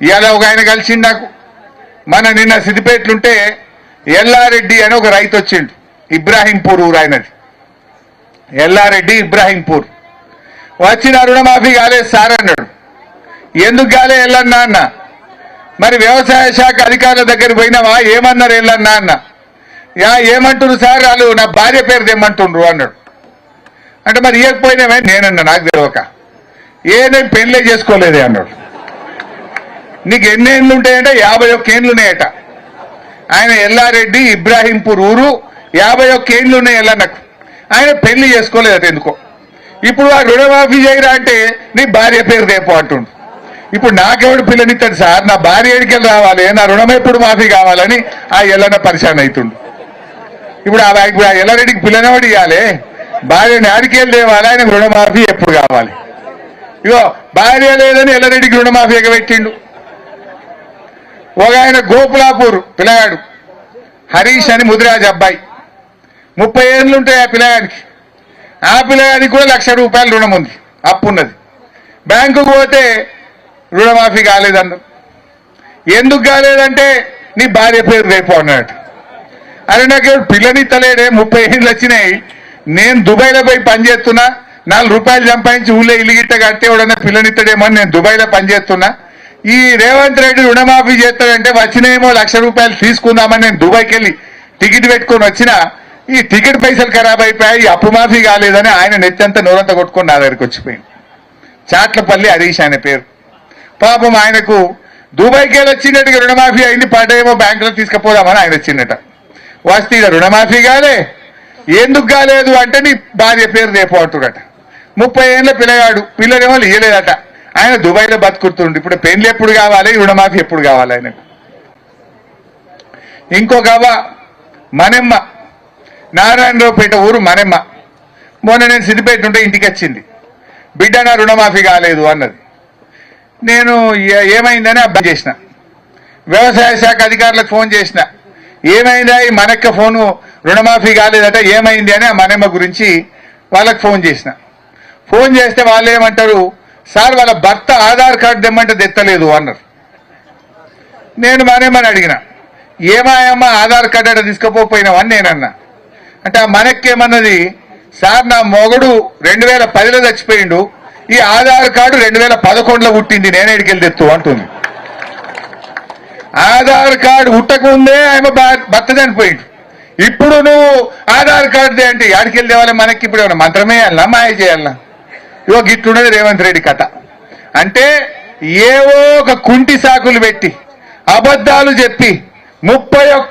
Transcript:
ఇవాళ ఒక ఆయన కలిసిండు నాకు. మన నిన్న సిద్దిపేటలుంటే ఎల్లారెడ్డి అని ఒక రైతు వచ్చిండు. ఇబ్రాహీంపూర్ ఊరు ఆయనది. ఎల్లారెడ్డి ఇబ్రాహీంపూర్. వచ్చిన రుణమాఫీ కాలేదు సార్ అన్నాడు. ఎందుకు కాలే ఎల్లన్నా అన్న? మరి వ్యవసాయ శాఖ అధికారుల దగ్గర పోయినావా? ఏమన్నారు ఎల్లన్నా అన్న? యా ఏమంటున్నారు సార్? వాళ్ళు నా భార్య పేరు తెమ్మంటుండ్రు అన్నాడు. అంటే మరి ఇవ్వకపోయినామే నేనన్నా నాకు తెలియక ఏ నేను పెళ్ళే చేసుకోలేదే అన్నాడు. నీకు ఎన్ని ఏండ్లు ఉంటాయంటే? యాభై ఒక్క ఏండ్లు ఉన్నాయట. ఆయన ఎల్లారెడ్డి ఇబ్రాహీంపూర్ ఊరు యాభై ఒక్క ఏండ్లు ఉన్నాయి ఎల్లన్నకు ఆయన పెళ్ళి చేసుకోలేదట ఎందుకో. ఇప్పుడు ఆ రుణమాఫీ చేయరా అంటే నీ భార్య పేరు రేపు అంటుండు. ఇప్పుడు నాకెవడు పిల్లనిస్తాడు సార్? నా భార్య ఎడికి రావాలి? నా రుణం ఎప్పుడు మాఫీ కావాలని ఆ ఎల్లన్న పరిశాన్ అవుతుండు ఇప్పుడు ఆ ఇప్పుడు ఆ ఎల్లారెడ్డికి పిల్లనవాడు ఇవ్వాలి భార్యని ఆడికెళ్ళి తేవాలి ఆయనకు రుణమాఫీ ఎప్పుడు కావాలి? ఇగో భార్య లేదని ఎల్లారెడ్డికి రుణమాఫీ ఎగబెట్టిండు. ఒక ఆయన గోపులాపూర్ పిల్లగాడు. హరీష్ అని ముదిరాజ్ అబ్బాయి. ముప్పై ఏళ్ళు ఉంటాయి ఆ పిల్లగాడికి ఆ పిల్లగాడికి కూడా లక్ష రూపాయలు రుణం ఉంది. అప్పు ఉన్నది బ్యాంకుకు పోతే రుణమాఫీ కాలేదన్నారు ఎందుకు కాలేదంటే నీ భార్య పేరు రేపు అన్నాడు. అరే నాకు పిల్లని పిల్లనిత్తలేడే ముప్పై ఏళ్ళు వచ్చినాయి. నేను దుబాయ్లో పోయి పనిచేస్తున్నా నాలుగు రూపాయలు సంపాదించి ఊళ్ళో ఇల్లు గిట్ట కట్టి పిల్లనిత్తడేమో నేను దుబాయ్లో పనిచేస్తున్నా ఈ రేవంత్ రెడ్డి రుణమాఫీ చేస్తాడంటే వచ్చినేమో లక్ష రూపాయలు తీసుకుందామని నేను దుబాయ్కి వెళ్ళి టికెట్ పెట్టుకొని వచ్చిన ఈ టికెట్ పైసలు ఖరాబ్ అయిపోయాయి అప్పు మాఫీ కాలేదని ఆయన నెత్తంతా నోరంతా కొట్టుకొని నా దగ్గరికి వచ్చిపోయింది చాట్లపల్లి హరీష్ అనే పేరు. పాపం ఆయనకు దుబాయ్కి వెళ్ళి వచ్చినట్టుగా రుణమాఫీ అయింది పడేమో బ్యాంకులో తీసుకుపోదామని ఆయన వచ్చిందట వస్తే ఇక రుణమాఫీ కాలే. ఎందుకు కాలేదు అంటే నీ భార్య పేరు రేపు అంటుడట ముప్పై ఏళ్ళ పిల్లగాడు పిల్లలేమో ఇయ్యలేదట ఆయన దుబాయ్లో బతుకుతుండు. ఇప్పుడు పెళ్ళి ఎప్పుడు కావాలి? రుణమాఫీ ఎప్పుడు కావాలి ఆయనకు? ఇంకొక అవ్వ మనెమ్మ. నారాయణరావుపేట ఊరు మనెమ్మ. మొన్న నేను సిద్దిపేట ఉంటే ఇంటికి వచ్చింది బిడ్డ నా రుణమాఫీ కాలేదు అన్నది. నేను ఏమైందని అబ్బాయి చేసిన. వ్యవసాయ శాఖ అధికారులకు ఫోన్ చేసిన. ఏమైందా ఈ మనక్క ఫోను రుణమాఫీ కాలేదట. ఏమైంది? అని ఆ మనమ్మ గురించి వాళ్ళకి ఫోన్ చేసిన. ఫోన్ చేస్తే వాళ్ళు ఏమంటారు? సార్ వాళ్ళ భర్త ఆధార్ కార్డు తెమ్మంటే తెత్తలేదు అన్నారు. నేను మనేమని అడిగిన ఏమాయమ్మ ఆధార్ కార్డు అట తీసుకుపోయినావని నేనన్నా అంటే ఆ మనక్కేమన్నది సార్ నా మొగడు రెండు వేల పదిలో చచ్చిపోయిండు ఈ ఆధార్ కార్డు రెండు వేల పదకొండులో పుట్టింది నేను ఎడికెళ్ళి తెత్తు అంటుంది. ఆధార్ కార్డు పుట్టకముందే ఆమె భర్త చనిపోయిండు. ఇప్పుడు నువ్వు ఆధార్ కార్డు అంటే ఆడికెళ్ళి తేవాలి? మనకి ఇప్పుడు ఏమన్నా మంత్రమే వెళ్ళా మాయ చేయాలన్నా ఇవో గిట్లున్నది రేవంత్ రెడ్డి కథ. అంటే ఏవో ఒక కుంటి సాకులు పెట్టి అబద్ధాలు చెప్పి ముప్పై ఒక్క